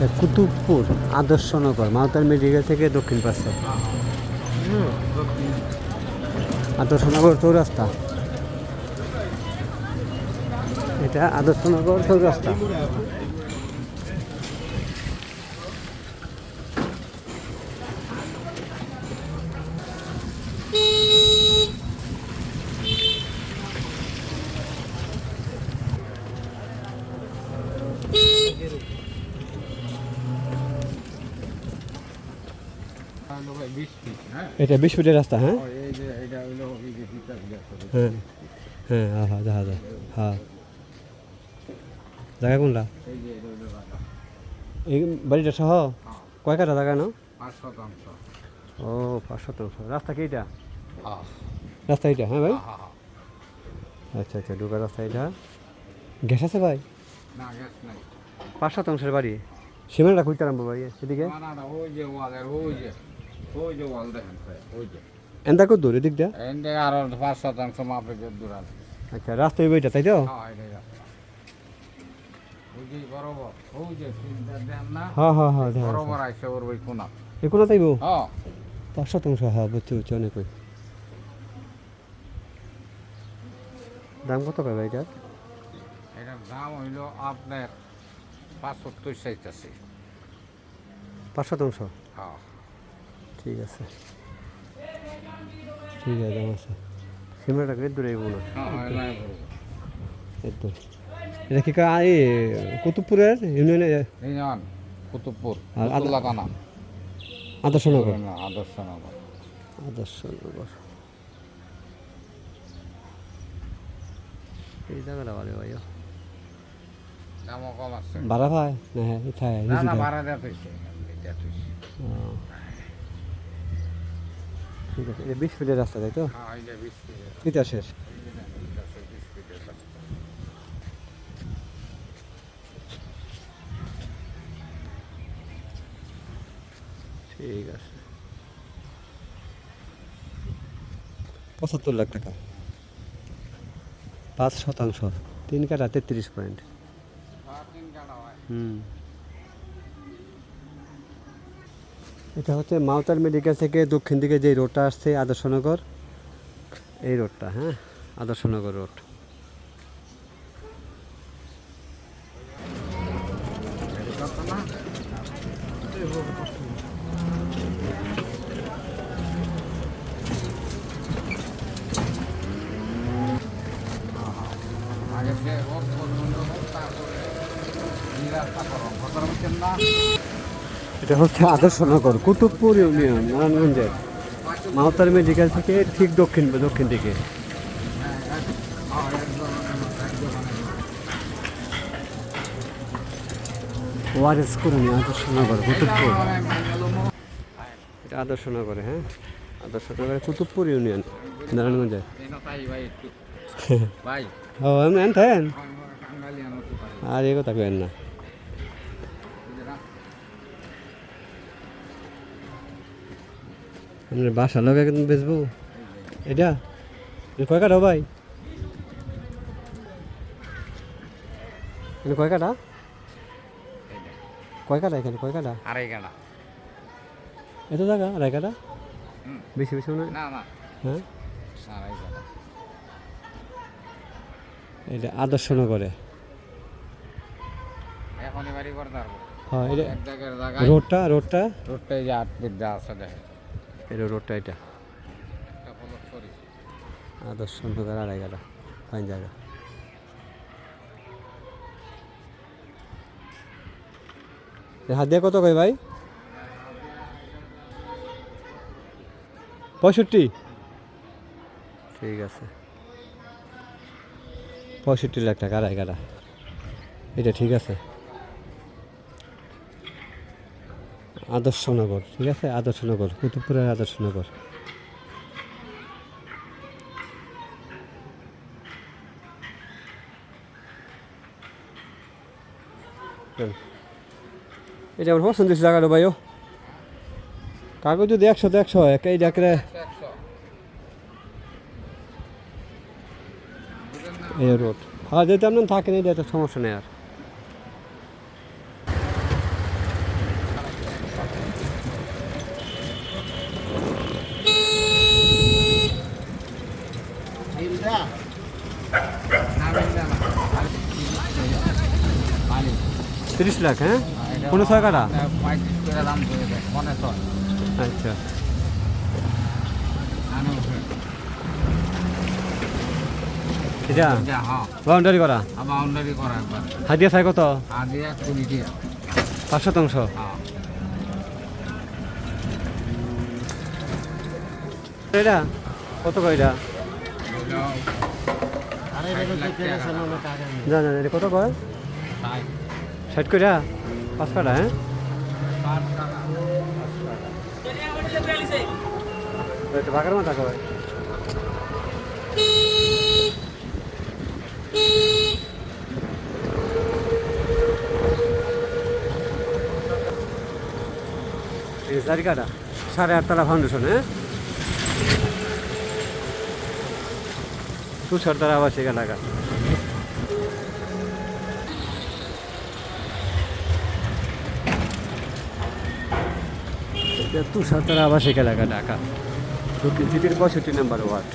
এটা Kutubpur Adarsh Nagar mouth medical থেকে দক্ষিণ পাশে। আদর্শনগর চৌরাস্তা। এটা আদর্শনগর চৌরাস্তা হলো ভাই বিশ ফিট হ্যাঁ এটা বিশ ফিটের রাস্তা হ্যাঁ? যে যে দেখো হ্যাঁ হ্যাঁ হ্যাঁ হ্যাঁ দেখা যায় হ্যাঁ। জায়গা কোনটা? এই যে বাড়িটা সহ? হ্যাঁ। কয় কাটা জায়গা না ও পাঁচ শতাংশ। রাস্তা কি এটা? হ্যাঁ। রাস্তা এটা হ্যাঁ ভাই? হ্যাঁ হ্যাঁ। আচ্ছা আচ্ছা ঢোকার রাস্তা এটা। গ্যাস আছে ভাই? পাঁচ শতাংশের বাড়ি। সিমেন্টটা খুঁজতে আরম্ভ ভাই এদিকে? ওই যে ওয়াল দেখেন ওই যে। এন্দা কত দূর এদিক দিয়ে? এন থেকে আরও পাঁচ শতাংশ মাপে যে দূর আছে। আচ্ছা রাস্তা ওই বইটা তাই তো? হ্যাঁ হ্যাঁ হ্যাঁ হ্যাঁ দেখা যাচ্ছে। বরাবর আইসে ওর ওই কোনা। এ কোনো তাইব? হ্যাঁ। পাঁচ শতাংশ হ্যাঁ বুঝছি বুঝছি অনেক দাম কত কয় ভাই এটার? দাম হইল আপনার পাঁচ সত্তর চাইতেছে পাঁচ শতাংশ? হ্যাঁ। ঠিক আছে। ঠিক আছে সিমেন্টটা এর দূরে। এর দূর এটা কি এই কুতুবপুরের ইউনিয়নে? এই যান কুতুবপুর আর আদা- আদর্শনগর। না আদর্শ নগর আদর্শনগর। এই জায়গাটা ভালো ভাই দামও কম আছে। ভাড়া ভাই হ্যাঁ ভাড়া দেওয়া ঠিক আছে এটা বিশ ফিটের রাস্তা তাই তো? হ্যাঁ এটা শেষ। ঠিক আছে। পঁচাত্তর লাখ টাকা। পাঁচ শতাংশ। তিন কাটা তেত্রিশ পয়েন্ট। হয়। হুম। এটা হচ্ছে মাওতার মেডিকেল থেকে দক্ষিণ দিকে যে রোডটা আসছে আদর্শনগর। এই রোডটা হ্যাঁ? আদর্শনগর রোড। এটা হচ্ছে আদর্শনগর কুতুবপুর ইউনিয়ন নারায়ণগঞ্জের মাওতার মেডিকেল থেকে ঠিক দক্ষিণ দক্ষিণ দিকে। ওয়ারেস কলোনি আদর্শনগর কুতুবপুর। এটা আদর্শনগরে হ্যাঁ? আদর্শনগরে কুতুবপুর ইউনিয়ন নারায়ণগঞ্জে ভাই ও এমন থাকেন। আর এ কথা কেন না এই যে রাস্তা আপনার বাসা লগে কিন্তু বেচবো। এটা? কয় কাটা ভাই? এখানে কয় কাটা কয় কাটা এখানে? কয় কাটা আড়াই গানা এত জায়গা? আড়াই কাটা বেশি বেশি না হ্যাঁ? আড়াই এটা বাড়ি করতে পারব হ্যাঁ এটা এক রোডটা রোডটা? রোডটাই যে আট দেওয়া আছে দেখে এটা রোডটা এটা। একটা ফলক করি আড়াই কাটা ফাইন জায়গা হাত দিয়ে কত কয় ভাই? পঁয়ষট্টি? ঠিক আছে। পঁয়ষট্টি লাখ টাকা আড়াই কাটা এটা ঠিক আছে। আদর্শনগর, ঠিক আছে? আদর্শনগর, কুতুবপুরের আদর্শনগর। এটা আমার পছন্দ হয়েছে জায়গাটা ভাইও কাগজ যদি একশো, তো একশো এক এই ডাকরে এই রোড। হ্যাঁ যদি আপনার থাকেন এটা তো সমস্যা নেই আর। তিরিশ লাখ হ্যাঁ? কোনো ছয় কাটা ছয়। আচ্ছা। এটা? হ্যাঁ। বাউন্ডারি করা? বাউন্ডারি করা একবার। হাদিয়া চাই কত? এক কুড়ি দিয়ে পাঁচ শতাংশ? হ্যাঁ। এটা? কত এটা? কত কয়? ষাট কইরা পাঁচ কাটা হ্যাঁ? বাঘের মাথা কাটা সাড়ে আটতলা ফাউন্ডেশন হ্যাঁ? তুষার তারা আবাসিক এলাকা এটা তুষার তারা আবাসিক এলাকা ঢাকা। দক্ষিণ সিটির পঁয়ষট্টি নাম্বার ওয়ার্ড।